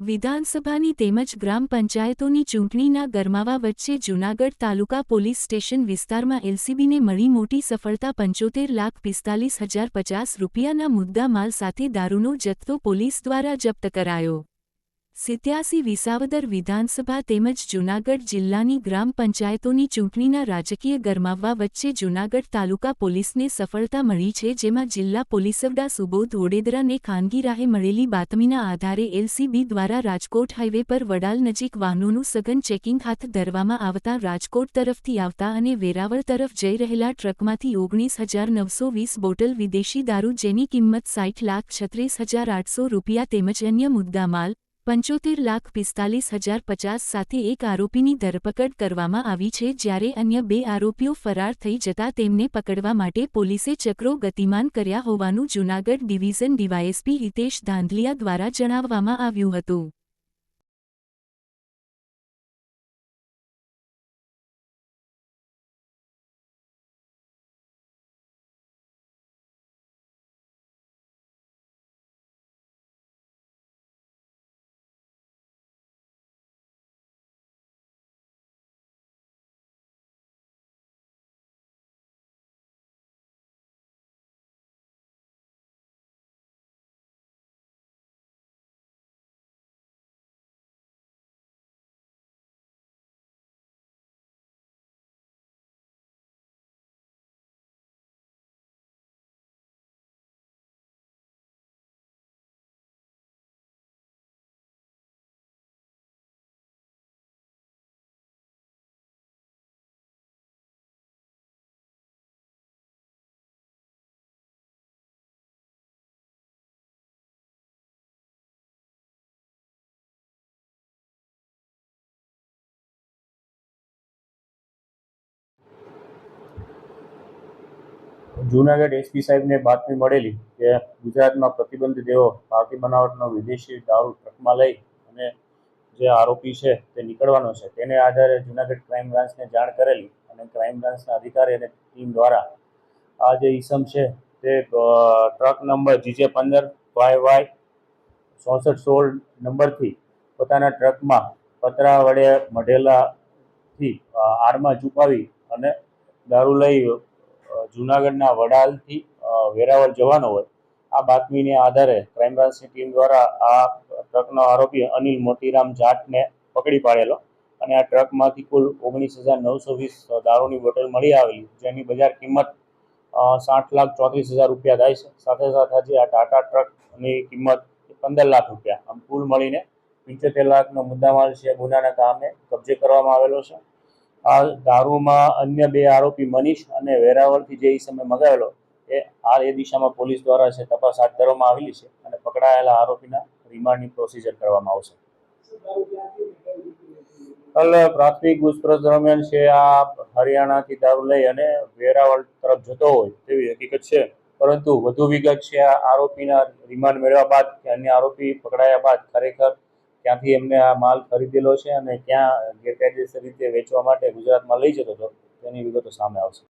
વિધાનસભાની તેમજ ગ્રામ પંચાયતોની ચૂંટણીના ગરમાવા વચ્ચે જૂનાગઢ તાલુકા પોલીસ સ્ટેશન વિસ્તારમાં એલસીબીને મળી મોટી સફળતા પંચોતેર લાખ પિસ્તાલીસ હજાર પચાસ રૂપિયાના મુદ્દામાલ સાથે દારૂનો જથ્થો પોલીસ દ્વારા જપ્ત કરાયો. સિત્યાસી વિસાવદર વિધાનસભા તેમજ જૂનાગઢ જિલ્લાની ગ્રામ પંચાયતોની ચૂંટણીના રાજકીય ગરમાવવા વચ્ચે જૂનાગઢ તાલુકા પોલીસને સફળતા મળી છે જેમાં જિલ્લા પોલીસવડા સુબોધ ઓડેદરાને ખાનગી રાહે મળેલી બાતમીના આધારે એલસીબી દ્વારા રાજકોટ હાઇવે પર વડાલ નજીક વાહનોનું સઘન ચેકિંગ હાથ ધરવામાં આવતા રાજકોટ તરફથી આવતા અને વેરાવળ તરફ જઈ રહેલા ટ્રકમાંથી ઓગણીસ હજાર નવસો વીસ બોટલ વિદેશી દારૂ જેની કિંમત સાઠ લાખ છત્રીસ હજાર આઠસો રૂપિયા તેમજ અન્ય મુદ્દામાલ પંચોતેર લાખ પિસ્તાલીસ હજાર પચાસ સાથે એક આરોપીની ધરપકડ કરવામાં આવી છે જ્યારે અન્ય બે આરોપીઓ ફરાર થઈ જતા તેમને પકડવા માટે પોલીસે ચક્રો ગતિમાન કર્યા હોવાનું જૂનાગઢ ડિવિઝન ડીવાયએસપી હિતેશ ધાંધલિયા દ્વારા જણાવવામાં આવ્યું હતું. જૂનાગઢ એસપી સાહેબને બાતમી મળેલી કે ગુજરાતમાં પ્રતિબંધિત એવો ભારતીય બનાવટનો વિદેશી દારૂ ટ્રકમાં લઈ અને જે આરોપી છે તે નીકળવાનો છે. તેને આધારે જૂનાગઢ ક્રાઇમ બ્રાન્ચને જાણ કરેલી અને ક્રાઇમ બ્રાન્ચના અધિકારી અને ટીમ દ્વારા આ જે ઈસમ છે તે ટ્રક નંબર જીજે પંદર વાય વાય ચોસઠ સોળ નંબરથી પોતાના ટ્રકમાં પતરા વડે મઢેલાથી આરમાં છુપાવી અને દારૂ લઈ જૂનાગઢના વડાલથી વેરાવળ જવાનો હોય, આ બાતમીને આધારે ક્રાઇમ બ્રાન્ચની ટીમ દ્વારા આ ટ્રકનો આરોપી અનિલ મોતીરામ જાટને પકડી પાડેલો અને આ ટ્રકમાંથી કુલ ઓગણીસ હજાર નવસો વીસ દારૂની બોટલ મળી આવેલી, જેની બજાર કિંમત સાઠ લાખ ચોત્રીસ હજાર રૂપિયા થાય છે. સાથે સાથે આજે આ ટાટા ટ્રકની કિંમત પંદર લાખ રૂપિયા. આમ કુલ મળીને પંચોતેર લાખનો મુદ્દામાલ છે ગુનાના કામે કબજે કરવામાં આવેલો છે. આ દારૂમાં અન્ય બે આરોપી મનીષ અને વેરાવળથી જે સમય મગાવેલો, એ હાલ એ દિશામાં પોલીસ દ્વારા છે, તપાસ હાથ ધરવામાં આવેલી છે અને પકડાયેલા આરોપીના રિમાન્ડની પ્રોસિજર કરવામાં આવશે. કાલ પ્રાથમિક પૂછપરછ દરમિયાન છે, આ હરિયાણાથી દારૂ લઈ અને વેરાવળ તરફ જતો હોય તેવી હકીકત છે. પરંતુ વધુ વિગત છે, આ આરોપીના રિમાન્ડ મેળવ્યા બાદ કે અન્ય આરોપી પકડાયા બાદ ખરેખર ક્યાંથી એમને આ માલ ખરીદેલો છે અને ક્યાં ગેરકાયદેસર રીતે વેચવા માટે ગુજરાતમાં લઈ જતો હતો, તેની વિગતો સામે આવશે.